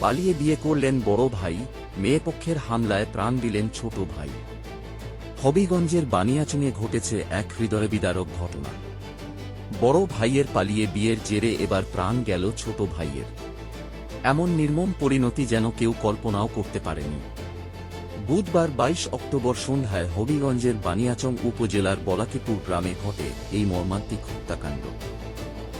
পালিয়ে বিয়ে করলেন বড় ভাই, মেয়ে পক্ষের হামলায় প্রাণ দিলেন ছোট ভাই। হবিগঞ্জের বানিয়াচুঙে ঘটেছে এক হৃদয় বিদারক ঘটনা। বড় ভাইয়ের পালিয়ে বিয়ের জেরে এবার প্রাণ গেল ছোট ভাইয়ের। এমন নির্মম পরিণতি যেন কেউ কল্পনাও করতে পারেনি। বুধবার বাইশ অক্টোবর সন্ধ্যায় হবিগঞ্জের বানিয়াচং উপজেলার বলাকিপুর গ্রামে ঘটে এই মর্মান্তিক হত্যাকাণ্ড।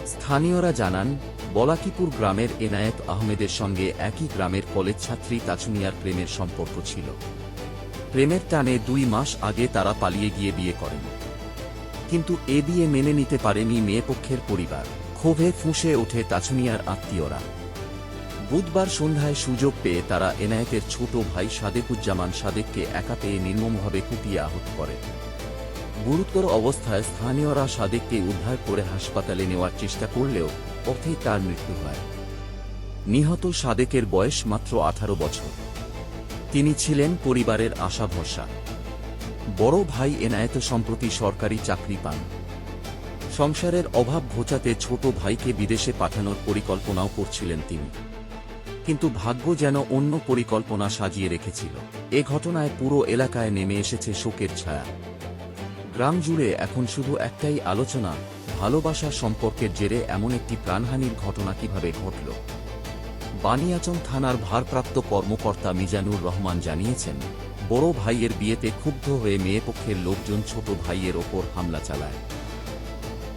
স্থানীয়রা জানান বলাকিপুর গ্রামের এনায়েত আহমেদের সঙ্গে একই গ্রামের কলেজ ছাত্রী তাচুনিয়ার প্রেমের সম্পর্ক ছিল। প্রেমের টানে দুই মাস আগে তারা পালিয়ে গিয়ে বিয়ে করেন। কিন্তু এ বিয়ে মেনে নিতে পারেনি মেয়েপক্ষের পরিবার। ক্ষোভে ফুঁসে ওঠে তাচুনিয়ার আত্মীয়রা। বুধবার সন্ধ্যায় সুযোগ পেয়ে তারা এনায়েতের ছোট ভাই সাদেকুজ্জামান সাদেককে একা পেয়ে নির্মমভাবে কুপিয়ে আহত করে। গুরুতর অবস্থায় স্থানীয়রা সাদেককে উদ্ধার করে হাসপাতালে নেওয়ার চেষ্টা করলেও পথেই তার মৃত্যু হয়। নিহত সাদেকের বয়স মাত্র আঠারো বছর। তিনি ছিলেন পরিবারের আশা ভরসা বড় ভাই এনায়েত সম্প্রতি সরকারি চাকরি পান। সংসারের অভাব ঘোচাতে ছোট ভাইকে বিদেশে পাঠানোর পরিকল্পনাও করছিলেন তিনি। কিন্তু ভাগ্য যেন অন্য পরিকল্পনা সাজিয়ে রেখেছিল। এ ঘটনায় পুরো এলাকায় নেমে এসেছে শোকের ছায়া। গ্রাম জুড়ে এখন শুধু একটাই আলোচনা, ভালোবাসা সম্পর্কের জেরে এমন একটি প্রাণহানির ঘটনা কীভাবে ঘটল? বানিয়াচং থানার ভারপ্রাপ্ত কর্মকর্তা মিজানুর রহমান জানিয়েছেন, বড় ভাইয়ের বিয়েতে ক্ষুব্ধ হয়ে মেয়েপক্ষের লোকজন ছোট ভাইয়ের ওপর হামলা চালায়।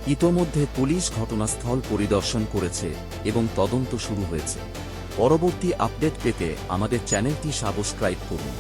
ইতোমধ্যে পুলিশ ঘটনাস্থল পরিদর্শন করেছে এবং তদন্ত শুরু হয়েছে। পরবর্তী আপডেট পেতে আমাদের চ্যানেলটি সাবস্ক্রাইব করুন।